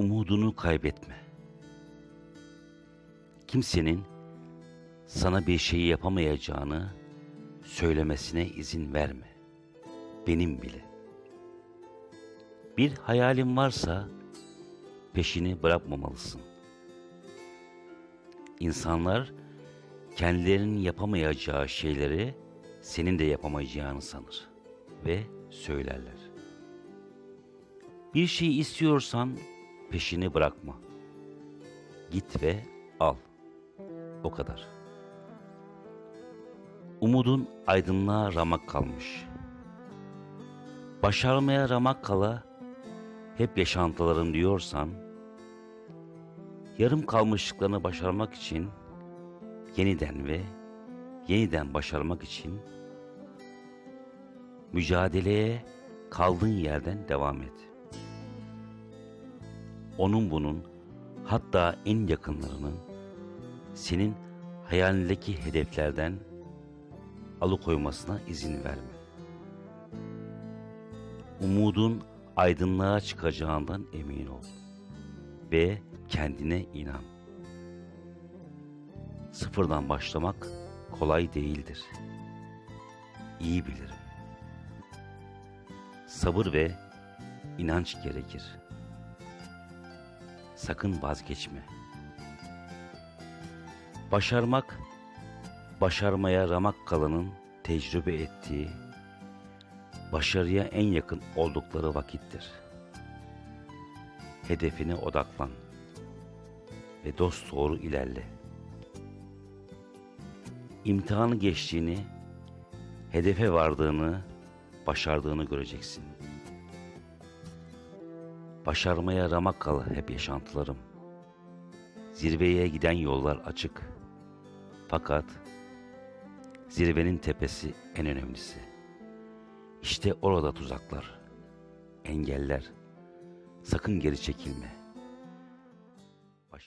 Umudunu kaybetme. Kimsenin sana bir şeyi yapamayacağını söylemesine izin verme. Benim bile. Bir hayalin varsa peşini bırakmamalısın. İnsanlar kendilerinin yapamayacağı şeyleri senin de yapamayacağını sanır ve söylerler. Bir şey istiyorsan peşini bırakma. Git ve al. O kadar. Umudun aydınlığa ramak kalmış. Başarmaya ramak kala hep yaşantılarım diyorsan, yarım kalmışlıklarını başarmak için yeniden ve yeniden başarmak için mücadeleye kaldığın yerden devam et. Onun bunun hatta en yakınlarının senin hayalindeki hedeflerden alıkoymasına izin verme. Umudun aydınlığa çıkacağından emin ol ve kendine inan. Sıfırdan başlamak kolay değildir. İyi bilirim. Sabır ve inanç gerekir. Sakın vazgeçme. Başarmak, başarmaya ramak kalanın tecrübe ettiği, başarıya en yakın oldukları vakittir. Hedefine odaklan ve dost doğru ilerle. İmtihanı geçtiğini, hedefe vardığını, başardığını göreceksin. Başarmaya ramak kal hep yaşantılarım. Zirveye giden yollar açık. Fakat zirvenin tepesi en önemlisi. İşte orada tuzaklar, engeller. Sakın geri çekilme.